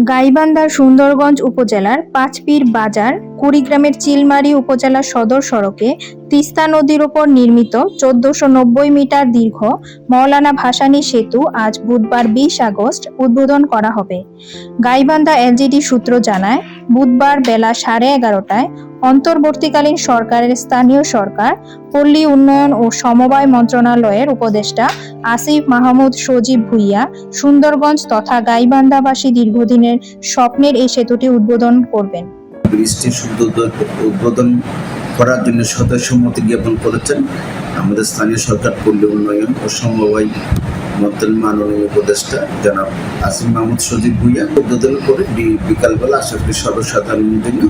গাইবান্ধার সুন্দরগঞ্জ উপজেলার পাঁচপীর বাজার কুড়িগ্রামের চিলমারি উপজেলা সদর সড়কে তিস্তা নদীর ওপর নির্মিত চোদ্দশো মিটার দীর্ঘ মৌলানা ভাসানী সেতু আজ বুধবার বিশ আগস্ট উদ্বোধন করা হবে। গাইবান্ধা এলজিডি সূত্র জানায়, বুধবার বেলা সাড়ে এগারোটায় অন্তর্বর্তীকালীন সরকারের স্থানীয় সরকার, পল্লী উন্নয়ন ও সমবায় মন্ত্রণালয়ের উপদেষ্টা আসিফ মাহমুদ সজীব ভুইয়া, সুন্দরগঞ্জ তথা গাইবান্ধাবাসী দীর্ঘদিনের স্বপ্নের এই সেতুটি উদ্বোধন করবেন। ব্রিজটি সুন্দর উদ্বোধন করার জন্য সদস্যমতি জ্ঞাপন করেছেন। আমাদের স্থানীয় সরকার পল্লী উন্নয়ন ও সমবায় মন্ত্রণ মাননীয় উপদেষ্টা জনাব আসিম মাহমুদ সজীব ভুইয়া উদ্বোধন করে বিকালবেলা আশা করি সর্বসাধারণের জন্য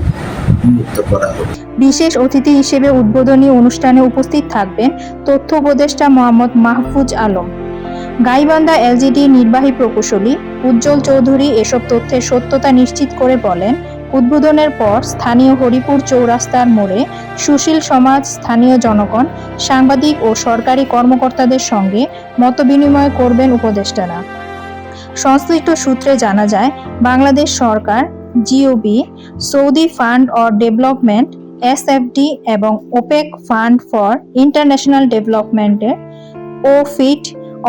উন্মুক্ত করা হবে বিশেষ অতিথি হিসেবে উদ্বোধনী অনুষ্ঠানে উপস্থিত থাকবেন তথ্য উপদেষ্টা মোহাম্মদ মাহফুজ আলম। গাইবান্ধা এলজিডি নির্বাহী প্রকৌশলী উজ্জ্বল চৌধুরী এসব তথ্যের সত্যতা নিশ্চিত করে বলেন উদ্বোধনের পর স্থানীয় হরিপুর চৌরাস্তার মোড়ে সুশীল সমাজ, স্থানীয় জনগণ, সাংবাদিক ও সরকারি কর্মকর্তাদের সঙ্গে মতবিনিময় করবেন উপদেষ্টারা। সংশ্লিষ্ট সূত্রে জানা যায়, বাংলাদেশ সরকার GOB Saudi fund or development SFD এবং ওপেক ফান্ড ফর ইন্টারন্যাশনাল ডেভেলপমেন্টের ও ফিট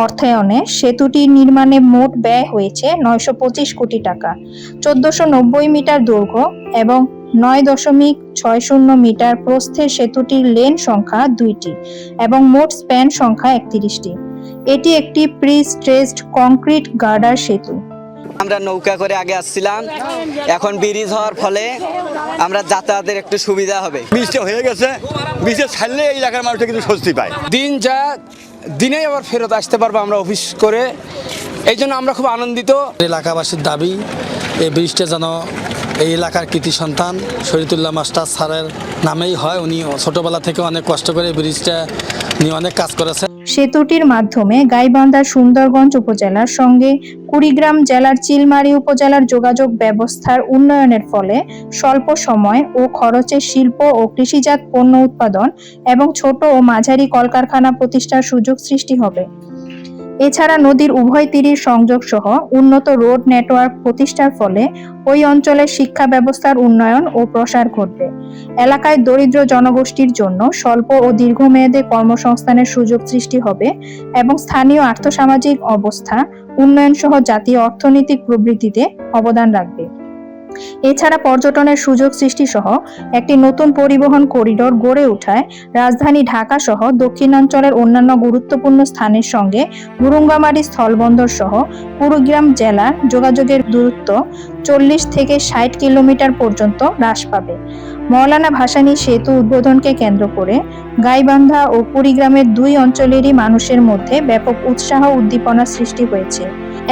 অর্থায়নে সেতুটির নির্মাণে মোট ব্যয় হয়েছে নয়শো পঁচিশ কোটি টাকা চোদ্দশো নব্বই মিটার দৈর্ঘ্য এবং নয় দশমিক ছয় শূন্য মিটার প্রস্থের সেতুটির লেন সংখ্যা দুইটি এবং মোট স্প্যান সংখ্যা একত্রিশটি। এটি একটি প্রি স্ট্রেসড কংক্রিট গার্ডার সেতু। আমরা নৌকা করে আগে আসছিলাম এখন ব্রিজ হওয়ার ফলে আমরা যাতায়াতের একটু সুবিধা হবে। বৃষ্টি হয়ে গেছে বৃষ্টি ছাড়লে এই এলাকার মানুষটা কিন্তু স্বস্তি পায়। দিন যা দিনেই আবার ফেরত আসতে পারব আমরা অফিস করে। এই জন্য আমরা খুব আনন্দিত। এলাকাবাসীর দাবি, এই ব্রিজটা যেন এই এলাকার কৃতি সন্তান শহীদুল্লাহ মাস্টার স্যারের নামেই হয়। উনি ছোটবেলা থেকে অনেক কষ্ট করে এই ব্রিজটা নিয়ে অনেক কাজ করেছেন। সেতুটির মাধ্যমে গাইবান্ধা সুন্দরগঞ্জ উপজেলার সঙ্গে কুড়িগ্রাম জেলার চিলমারি উপজেলার যোগাযোগ ব্যবস্থার উন্নয়নের ফলে স্বল্প সময় ও খরচে শিল্প ও কৃষিজাত পণ্য উৎপাদন এবং ছোট ও মাঝারি কলকারখানা প্রতিষ্ঠার সুযোগ সৃষ্টি হবে। এছাড়া নদীর উভয় তীরের সংযোগ সহ উন্নত রোড নেটওয়ার্ক প্রতিষ্ঠার ফলে ওই অঞ্চলের শিক্ষা ব্যবস্থার উন্নয়ন ও প্রসার ঘটবে। এলাকায় দরিদ্র জনগোষ্ঠীর জন্য স্বল্প ও দীর্ঘমেয়াদে কর্মসংস্থানের সুযোগ সৃষ্টি হবে এবং স্থানীয় আর্থসামাজিক অবস্থা উন্নয়ন সহ জাতীয় অর্থনৈতিক প্রবৃদ্ধিতে অবদান রাখবে। এছাড়া পর্যটনের সুযোগ সৃষ্টি সহ একটি নতুন পরিবহন করিডোর গড়ে ওঠায় রাজধানী ঢাকা সহ দক্ষিণাঞ্চলের অন্যান্য গুরুত্বপূর্ণ স্থানের সঙ্গে গুরুঙ্গামারী স্থলবন্দর সহ কুড়িগ্রাম জেলার যোগাযোগের দূরত্ব চল্লিশ থেকে ষাট কিলোমিটার পর্যন্ত হ্রাস পাবে। মৌলানা ভাসানী সেতু উদ্বোধনকে কেন্দ্র করে গাইবান্ধা ও কুড়িগ্রামের দুই অঞ্চলেরই মানুষের মধ্যে ব্যাপক উৎসাহ উদ্দীপনা সৃষ্টি হয়েছে।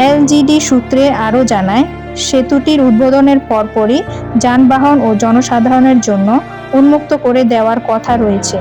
এলজিডি সূত্রে আরও জানায় সেতুটির উদ্বোধনের পরপরই যানবাহন ও জনসাধারণের জন্য উন্মুক্ত করে দেওয়ার কথা রয়েছে।